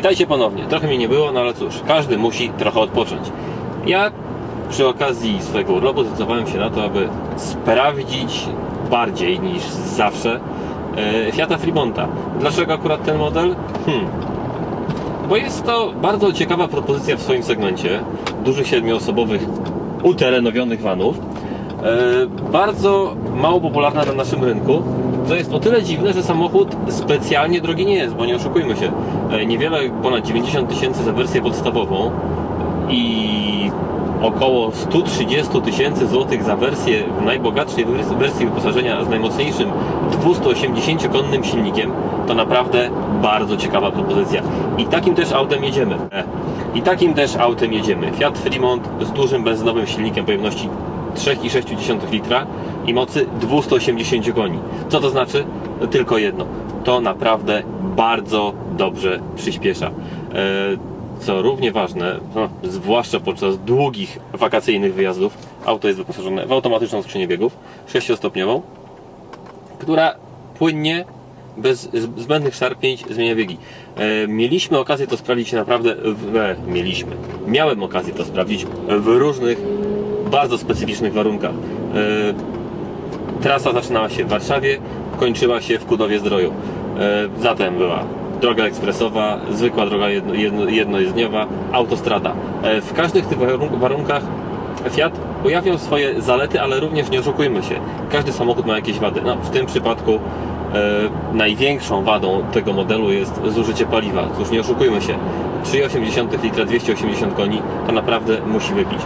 Witajcie ponownie. Trochę mnie nie było, no ale cóż, każdy musi trochę odpocząć. Ja przy okazji swojego urlopu zdecydowałem się na to, aby sprawdzić bardziej niż zawsze e, Fiata Fremonta. Dlaczego akurat ten model? Hmm. Bo jest to bardzo ciekawa propozycja w swoim segmencie dużych siedmioosobowych, uterenowionych vanów. E, bardzo mało popularna na naszym rynku. To jest o tyle dziwne, że samochód specjalnie drogi nie jest, bo nie oszukujmy się. E, niewiele ponad 90 tysięcy za wersję podstawową i około 130 tysięcy złotych za wersję w najbogatszej wers- wersji wyposażenia z najmocniejszym 280-konnym silnikiem, to naprawdę bardzo ciekawa propozycja. I takim też autem jedziemy. E, I takim też autem jedziemy. Fiat Fremont z dużym benzynowym silnikiem pojemności 3,6 litra i mocy 280 koni. Co to znaczy? Tylko jedno. To naprawdę bardzo dobrze przyspiesza. E, Co równie ważne, no, zwłaszcza podczas długich wakacyjnych wyjazdów, auto jest wyposażone w automatyczną skrzynię biegów 6-stopniową, która płynnie, bez zbędnych szarpnięć zmienia biegi. E, mieliśmy okazję to sprawdzić naprawdę, w, e, mieliśmy, miałem okazję to sprawdzić w różnych, bardzo specyficznych warunkach. Trasa zaczynała się w Warszawie, kończyła się w Kudowie Zdroju. E, zatem była droga ekspresowa, zwykła droga jedno, jedno, jednojezdniowa, autostrada. E, w każdych tych warunk- warunkach Fiat pojawiał swoje zalety, ale również nie oszukujmy się, każdy samochód ma jakieś wady. No, w tym przypadku e, największą wadą tego modelu jest zużycie paliwa. Cóż, nie oszukujmy się, 3,8 litra, 280 koni to naprawdę musi wypić.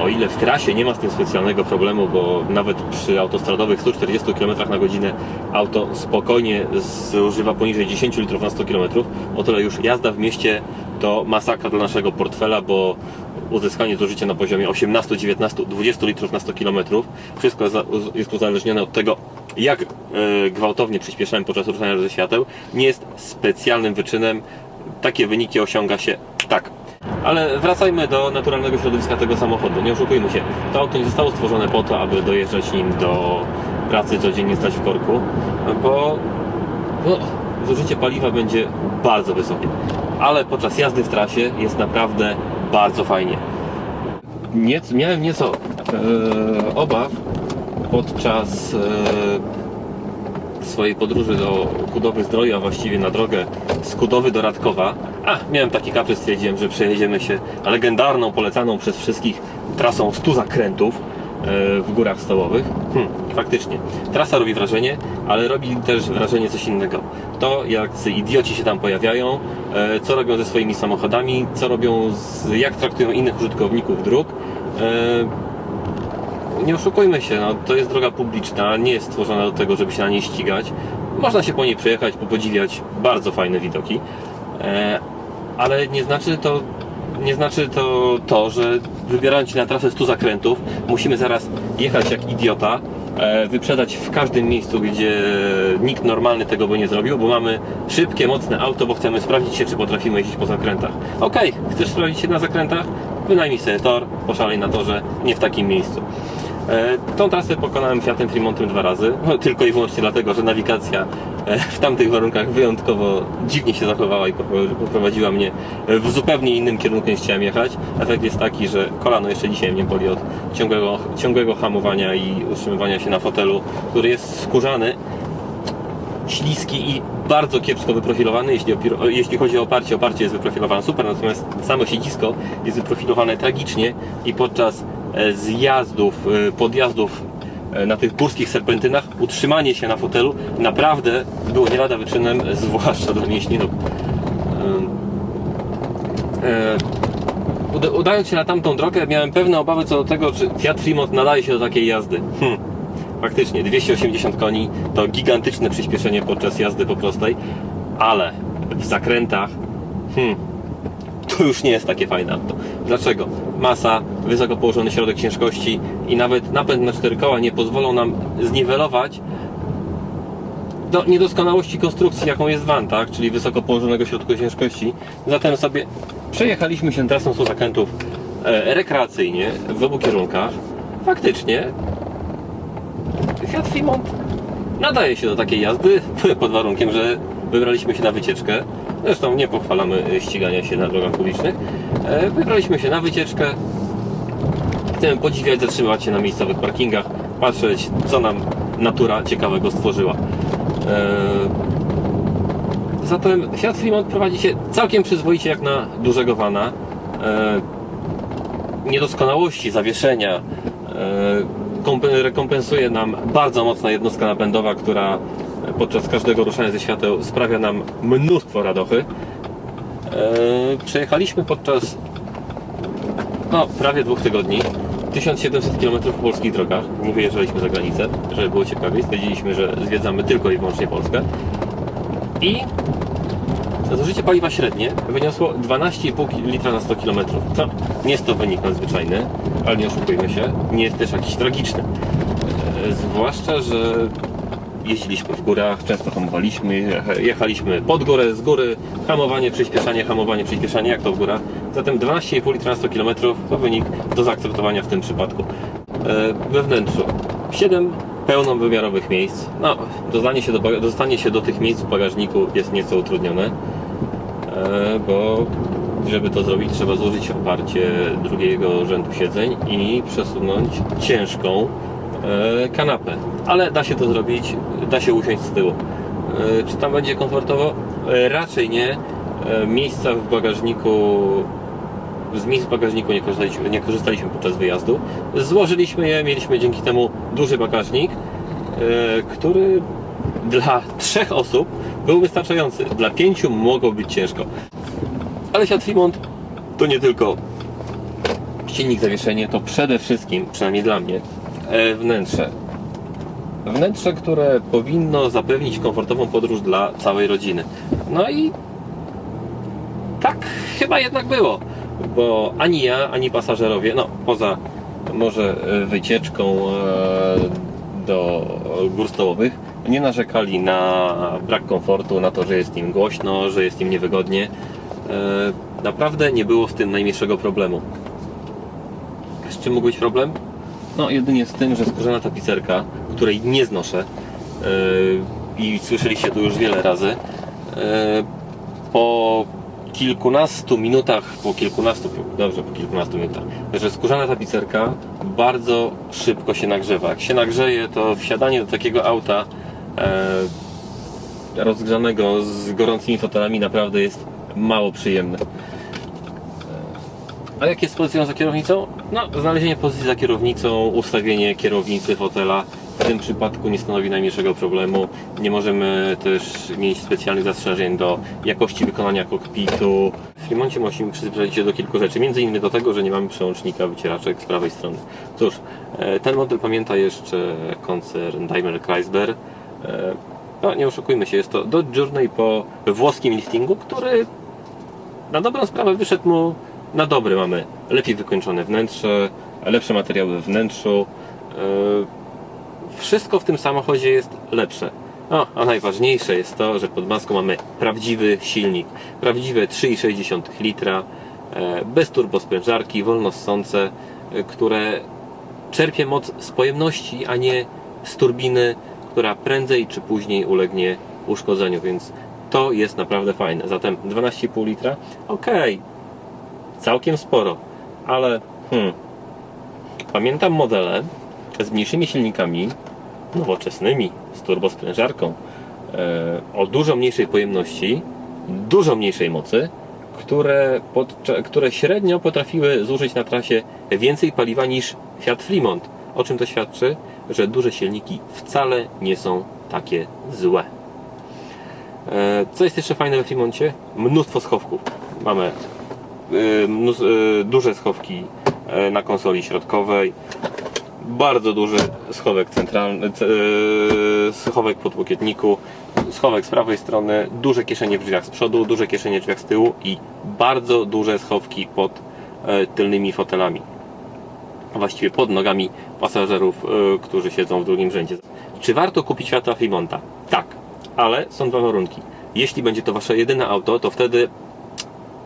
O ile w trasie nie ma z tym specjalnego problemu, bo nawet przy autostradowych 140 km na godzinę auto spokojnie zużywa poniżej 10 litrów na 100 km, o tyle już jazda w mieście to masakra dla naszego portfela, bo uzyskanie zużycia na poziomie 18, 19, 20 litrów na 100 km. Wszystko jest uzależnione od tego, jak e, gwałtownie przyspieszałem podczas ruszania ze świateł. Nie jest specjalnym wyczynem. Takie wyniki osiąga się tak. Ale wracajmy do naturalnego środowiska tego samochodu. Nie oszukujmy się. To auto nie zostało stworzone po to, aby dojeżdżać nim do pracy codziennie stać w korku, bo zużycie paliwa będzie bardzo wysokie. Ale podczas jazdy w trasie jest naprawdę bardzo fajnie. Nie, miałem nieco e, obaw podczas e, swojej podróży do Kudowy Zdroju, a właściwie na drogę z Kudowy do Radkowa. A, miałem taki kaprys, stwierdziłem, że przejedziemy się legendarną, polecaną przez wszystkich trasą 100 zakrętów e, w górach stołowych. Hmm, faktycznie. Trasa robi wrażenie, ale robi też wrażenie coś innego. To, jak idioci się tam pojawiają, e, co robią ze swoimi samochodami, co robią, z, jak traktują innych użytkowników dróg. E, nie oszukujmy się, no, to jest droga publiczna, nie jest stworzona do tego, żeby się na niej ścigać. Można się po niej przejechać, popodziwiać bardzo fajne widoki, ale nie znaczy to, nie znaczy to, to, że wybierając się na trasę 100 zakrętów, musimy zaraz jechać jak idiota, e, wyprzedać w każdym miejscu, gdzie nikt normalny tego by nie zrobił, bo mamy szybkie, mocne auto, bo chcemy sprawdzić się, czy potrafimy jeździć po zakrętach. Okej, chcesz sprawdzić się na zakrętach? Wynajmij sobie tor, poszalej na torze, nie w takim miejscu. E, Tą trasę pokonałem Fiatem Fremontem dwa razy, tylko i wyłącznie dlatego, że nawigacja w tamtych warunkach wyjątkowo dziwnie się zachowała i popro- poprowadziła mnie w zupełnie innym kierunku niż chciałem jechać. Efekt jest taki, że kolano jeszcze dzisiaj mnie boli od ciągłego, ciągłego hamowania i utrzymywania się na fotelu, który jest skórzany, śliski i bardzo kiepsko wyprofilowany, jeśli, jeśli chodzi o oparcie. Oparcie jest wyprofilowane super, natomiast samo siedzisko jest wyprofilowane tragicznie i podczas e, zjazdów, e, podjazdów e, na tych górskich serpentynach utrzymanie się na fotelu naprawdę było nie lada wyczynem, zwłaszcza dla mięśni nóg. Ym, e, uda- Udając się na tamtą drogę, miałem pewne obawy co do tego, czy Fiat Fremont nadaje się do takiej jazdy. Hm. Faktycznie, 280 koni to gigantyczne przyspieszenie podczas jazdy po prostej, ale w zakrętach hmm, to już nie jest takie fajne auto. Dlaczego? Masa, wysoko położony środek ciężkości i nawet napęd na cztery koła nie pozwolą nam zniwelować do niedoskonałości konstrukcji, jaką jest van, tak? czyli wysoko położonego środku ciężkości. Zatem sobie przejechaliśmy się trasą 100 zakrętów e, rekreacyjnie w obu kierunkach. Faktycznie Fiat Fremont nadaje się do takiej jazdy pod warunkiem, że wybraliśmy się na wycieczkę Zresztą nie pochwalamy e, ścigania się na drogach publicznych. E, Wybraliśmy się na wycieczkę. Chcemy podziwiać, zatrzymywać się na miejscowych parkingach, patrzeć, co nam natura ciekawego stworzyła. E, Zatem Fiat Fremont prowadzi się całkiem przyzwoicie jak na dużego vana. Niedoskonałości zawieszenia kompe- rekompensuje nam bardzo mocna jednostka napędowa, która podczas każdego ruszania ze świateł sprawia nam mnóstwo radochy. E, Przejechaliśmy podczas no, prawie dwóch tygodni 1700 km po polskich drogach. Nie wyjeżdżaliśmy za granicę, żeby było ciekawiej. Stwierdziliśmy, że zwiedzamy tylko i wyłącznie Polskę. I zużycie paliwa średnie wyniosło 12,5 litra na 100 km. To nie jest to wynik nadzwyczajny, ale nie oszukujmy się, nie jest też jakiś tragiczny. E, Zwłaszcza, że jeździliśmy w górach, często hamowaliśmy, jecha- jechaliśmy pod górę, z góry, hamowanie, przyspieszanie, hamowanie, przyspieszanie, jak to w górach. Zatem 12,5 litra na 100 km to wynik do zaakceptowania w tym przypadku. E, We wnętrzu 7 pełnowymiarowych miejsc. No, dostanie się do, dostanie się do tych miejsc w bagażniku jest nieco utrudnione, e, bo żeby to zrobić trzeba złożyć oparcie drugiego rzędu siedzeń i przesunąć ciężką kanapę. Ale da się to zrobić, da się usiąść z tyłu. E, Czy tam będzie komfortowo? E, Raczej nie. E, Miejsca w bagażniku z miejsc w bagażniku nie korzystaliśmy, nie korzystaliśmy podczas wyjazdu. Złożyliśmy je, mieliśmy dzięki temu duży bagażnik, e, który dla trzech osób był wystarczający. Dla pięciu mogło być ciężko. Ale Fiat Fremont to nie tylko silnik zawieszenie, to przede wszystkim, przynajmniej dla mnie, e, wnętrze. Wnętrze, które powinno zapewnić komfortową podróż dla całej rodziny. No i tak chyba jednak było, bo ani ja, ani pasażerowie, no poza może e, wycieczką e, do gór stołowych, nie narzekali na brak komfortu, na to, że jest im głośno, że jest im niewygodnie. E, Naprawdę nie było w tym najmniejszego problemu. Z czym mógł być problem? No jedynie z tym, że skórzana tapicerka, której nie znoszę yy, i słyszeliście tu już wiele razy, yy, po kilkunastu minutach, po kilkunastu, dobrze, po kilkunastu minutach, że skórzana tapicerka bardzo szybko się nagrzewa. Jak się nagrzeje, to wsiadanie do takiego auta yy, rozgrzanego z gorącymi fotelami naprawdę jest mało przyjemne. A jak jest pozycja za kierownicą? No, znalezienie pozycji za kierownicą, ustawienie kierownicy fotela w tym przypadku nie stanowi najmniejszego problemu. Nie możemy też mieć specjalnych zastrzeżeń do jakości wykonania kokpitu. W Fremoncie musimy przyzwyczaić się do kilku rzeczy, między innymi do tego, że nie mamy przełącznika wycieraczek z prawej strony. Cóż, e, ten model pamięta jeszcze koncern Daimler Chrysler. E, No, nie oszukujmy się, jest to Dodge Journey po włoskim liftingu, który na dobrą sprawę wyszedł mu na dobre. Mamy lepiej wykończone wnętrze, lepsze materiały we wnętrzu. Yy, Wszystko w tym samochodzie jest lepsze. No, a najważniejsze jest to, że pod maską mamy prawdziwy silnik. Prawdziwe 3,6 litra, e, bez turbosprężarki, wolnossące, e, które czerpie moc z pojemności, a nie z turbiny, która prędzej czy później ulegnie uszkodzeniu, więc to jest naprawdę fajne. Zatem 12,5 litra, okej, całkiem sporo, ale hmm, pamiętam modele z mniejszymi silnikami, nowoczesnymi, z turbosprężarką, e, o dużo mniejszej pojemności, dużo mniejszej mocy, które, które średnio potrafiły zużyć na trasie więcej paliwa niż Fiat Fremont. O czym to świadczy? Że duże silniki wcale nie są takie złe. E, Co jest jeszcze fajne we Fremoncie? Mnóstwo schowków. Mamy duże schowki e, na konsoli środkowej, bardzo duży schowek centralny, y, schowek po podłokietniku, schowek z prawej strony, duże kieszenie w drzwiach z przodu, duże kieszenie w drzwiach z tyłu i bardzo duże schowki pod tylnymi fotelami. Właściwie pod nogami pasażerów, y, którzy siedzą w drugim rzędzie. Czy warto kupić Fiata Fremonta? Tak, ale są dwa warunki. Jeśli będzie to wasze jedyne auto, to wtedy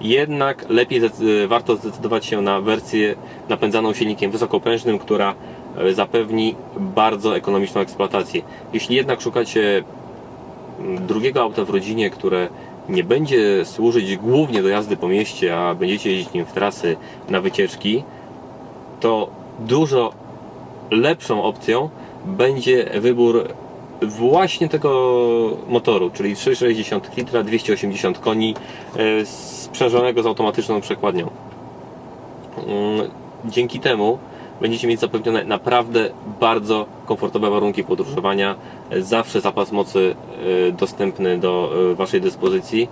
jednak lepiej warto zdecydować się na wersję napędzaną silnikiem wysokoprężnym, która e, zapewni bardzo ekonomiczną eksploatację. Jeśli jednak szukacie mm, drugiego auta w rodzinie, które nie będzie służyć głównie do jazdy po mieście, a będziecie jeździć nim w trasy na wycieczki, to dużo lepszą opcją będzie wybór właśnie tego motoru, czyli 3,60 litra, 280 koni, e, sprzężonego z automatyczną przekładnią. Mm, Dzięki temu będziecie mieć zapewnione naprawdę bardzo komfortowe warunki podróżowania, zawsze zapas mocy e, dostępny do e, Waszej dyspozycji.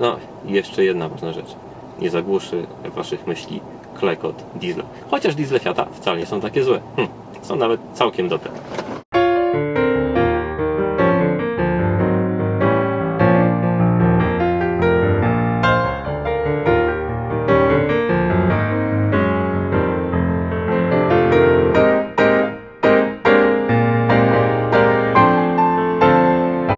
No jeszcze jedna ważna rzecz. Nie zagłuszy Waszych myśli klekot diesla. Chociaż diesle Fiata wcale nie są takie złe. Hm, są nawet całkiem dobre.